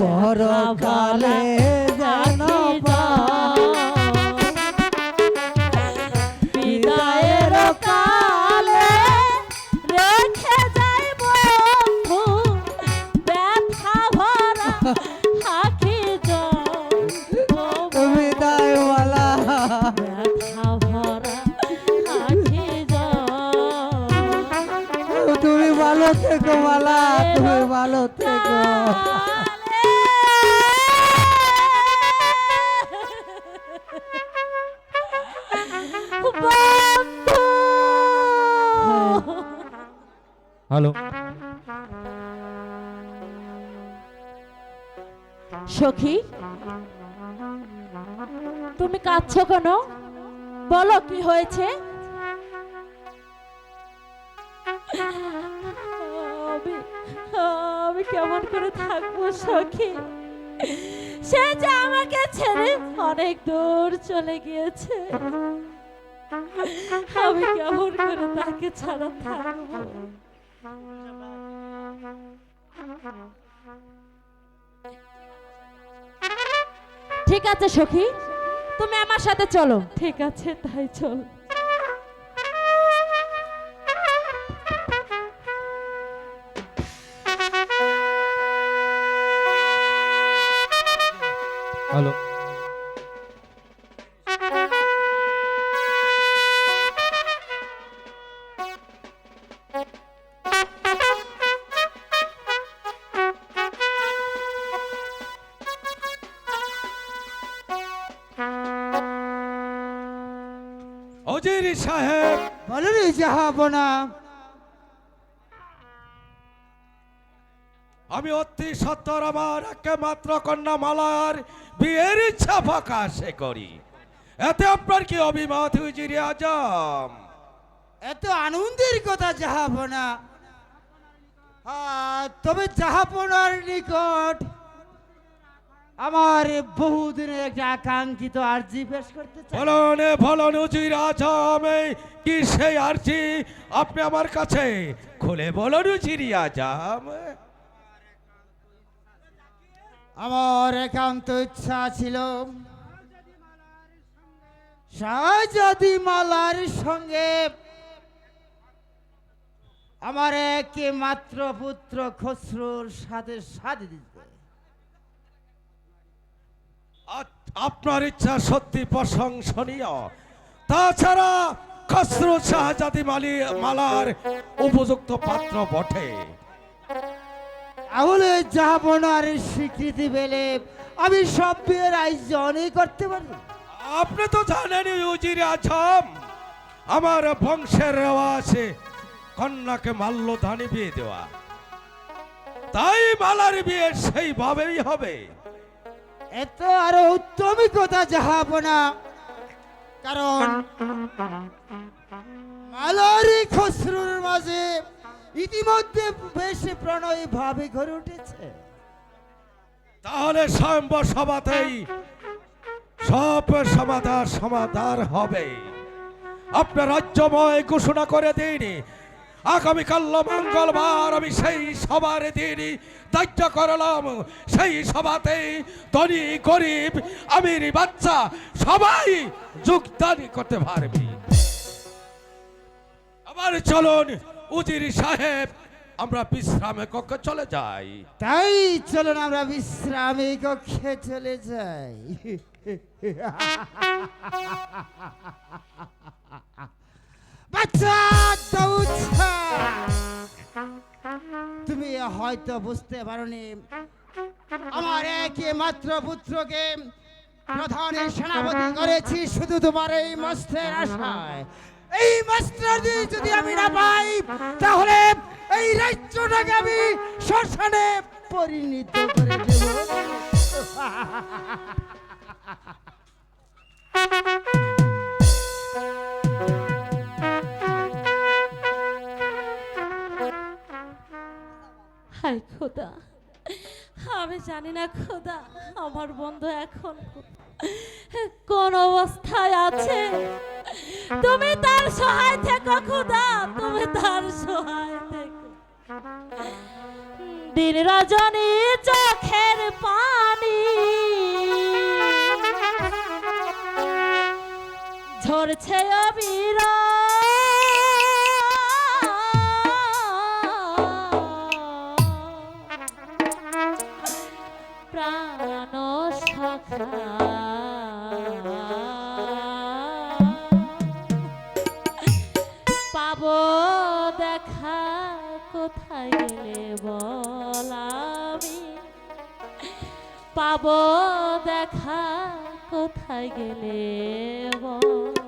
পরকালে যেন বিদায়ের কালে রেখে যাই বন্ধু ব্যথা ভরা আখি জল বিদায় মালা ব্যথা ভরা তুমি ভালো থেকো মালা তুমি ভালো থেকো। হ্যালো। সখী, তুমি কাঁদছো কেন? বলো, কি হয়েছে? আমি কেমন করে থাকব সখী? সে যে আমাকে ছেড়ে অনেক দূর চলে গিয়েছে। আমি কেমন করে তাকে ছাড়া থাকব? ঠিক আছে সখী। তুমি আমার সাথে চলো। ঠিক আছে তাই চল। অজির সাহেব বলো রে যাহাবনা আমি অতি সত্তর আমার একমাত্র কন্যা মালার বিয়ের ইচ্ছা প্রকাশ করি। এতে আপনার কি অভিমত উজির আজম? এত আনন্দের কথা যাহাবনা আহ, তবে যাহাবনার নিকট আমার বহুদিনের একটা আকাঙ্ক্ষিত আর্জি পেশ করতে চাই। ফলন ফলন উজির আজম এই কি সেই আরজি? আপনি আমার কাছে খুলে বলুন উজির আজম। আমার একান্ত ইচ্ছা ছিল শাহজাদি মালার সঙ্গে আমার একে মাত্র পুত্র খসরুর সাথে সাথে দিতে। আপনার ইচ্ছা সত্যি প্রশংসনীয়। তাছাড়া খসরু শাহজাদি মালি মালার উপযুক্ত পাত্র বটে। তাহলে যাবনার স্বীকৃতি পেলে। আমি সব বিয়ের আয়োজনই করতে পারি। আপনি তো জানেন উজির আজম আমার বংশের রেওয়াজে কন্যাকে মাল্যধানী বিয়ে দেওয়া। তাই মালার বিয়ে সেইভাবেই হবে। এত আরও উত্তমই কথা যাহাবনা কারণ, মালারি খসরুর মাঝে ইতিমধ্যে বেশ প্রণয় ভাবে ঘরে উঠেছে। তাহলে স্বয়ম্ব সভাতেই সব সমাধান সমাধান হবে। আপনার রাজ্যময় ঘোষণা করে দিন। আগামীকাল মঙ্গলবার আমি সেই সবার দিন দায়িত্ব করলাম। সেই সভাতে ধনী, গরিব, আমির, বাচ্চা সবাই যোগদান করতে পারবি। আবার চলুন, উজির সাহেব, আমরা বিশ্রামে কক্ষে চলে যাই। তাই চলুন আমরা বিশ্রামে কক্ষে চলে যাই। তুমি হয়তো বুঝতে পারোনি। আমার একে মাত্র পুত্রকে প্রধানের সেনাপতি করেছি শুধু তোমার এই মস্তের আশায়। এই মাস্টারদি যদি আমি না পাই, তাহলে এই রাজ্যটাকে আমি শ্মশানে পরিণত করে দেব। জানি না খোদা, আমার বন্ধু এখন কোন অবস্থায় আছে? তুমি তার সহায় থেকো খোদা, তুমি তার সহায় থেকো। দিন রজনী চোখের পানি, ঝরছে অবিরাম প্রাণ সখা। পাব দেখা কোথায় গেলে বলামি। পাব দেখা কোথায় গেলে বল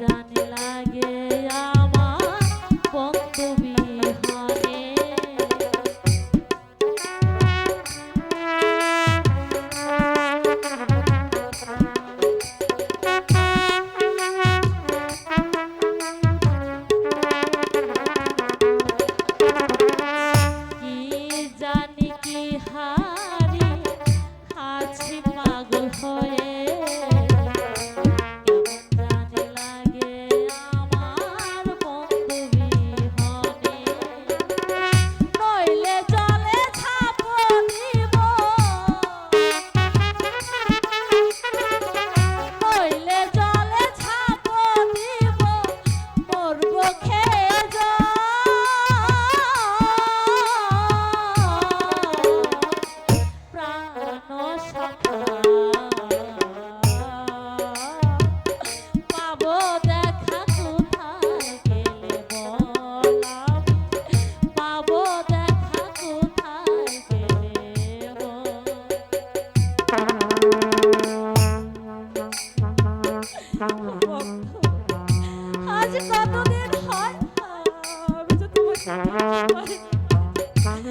জানে লাগে আমার বক্তব্য আমি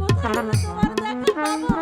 কোথায় তোমার দেখা পাবো